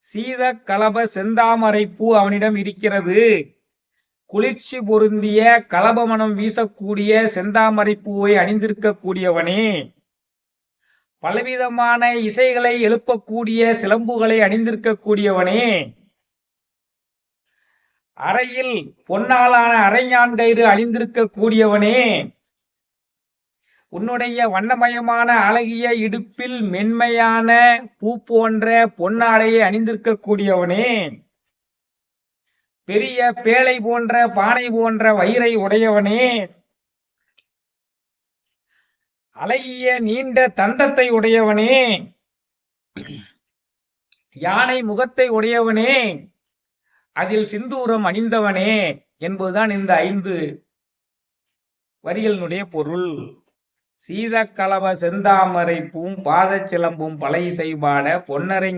சீத கலப செந்தாமரை பூ அவனிடம் இருக்கிறது. குளிர்ச்சி பொருந்திய கலபமனம் வீசக்கூடிய செந்தாமரை பூவை அணிந்திருக்கக்கூடியவனே. பலவிதமான இசைகளை எழுப்பக்கூடிய சிலம்புகளை அணிந்திருக்கக்கூடியவனே. அறையில் பொன்னாலான அரைஞான் கயிறு அணிந்திருக்கக்கூடியவனே. உன்னுடைய வண்ணமயமான அழகிய இடுப்பில் மென்மையான பூ போன்ற பொன்னாடையை அணிந்திருக்கக்கூடியவனே. பெரிய பேழை போன்ற பானை போன்ற வயிறை உடையவனே. அழகிய நீண்ட தந்தத்தை உடையவனே. யானை முகத்தை உடையவனே. அதில் சிந்தூரம் அணிந்தவனே என்பதுதான் இந்த ஐந்து வரிகளினுடைய பொருள். சீதக்கலவ செந்தாமரை பூம் பாதச்சிலம்பும் பழைய செய்பாட பொன்னரை